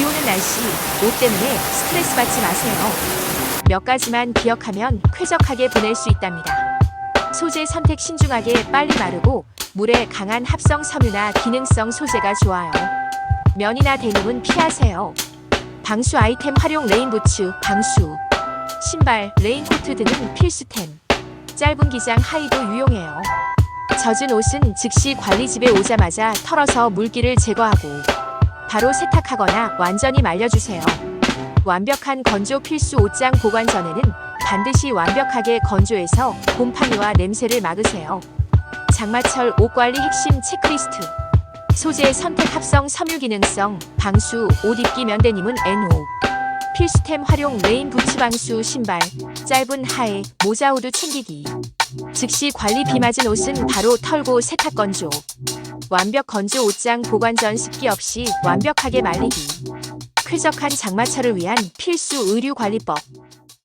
비 오는 날씨, 옷 때문에 스트레스 받지 마세요. 몇 가지만 기억하면 쾌적하게 보낼 수 있답니다. 소재 선택 신중하게 빨리 마르고 물에 강한 합성 섬유나 기능성 소재가 좋아요. 면이나 데님은 피하세요. 방수 아이템 활용 레인부츠, 방수, 신발, 레인코트 등은 필수템. 짧은 기장 하의도 유용해요. 젖은 옷은 즉시 관리집에 오자마자 털어서 물기를 제거하고 바로 세탁하거나 완전히 말려주세요. 완벽한 건조 필수 옷장 보관 전에는 반드시 완벽하게 건조해서 곰팡이와 냄새를 막으세요. 장마철 옷 관리 핵심 체크리스트. 소재 선택 합성 섬유 기능성 방수 옷 입기 면대님은 NO. 필수템 활용 레인 부츠 방수 신발 짧은 하에 모자 후드 챙기기. 즉시 관리 비 맞은 옷은 바로 털고 세탁 건조. 완벽 건조 옷장 보관 전 습기 없이 완벽하게 말리기. 쾌적한 장마철을 위한 필수 의류 관리법.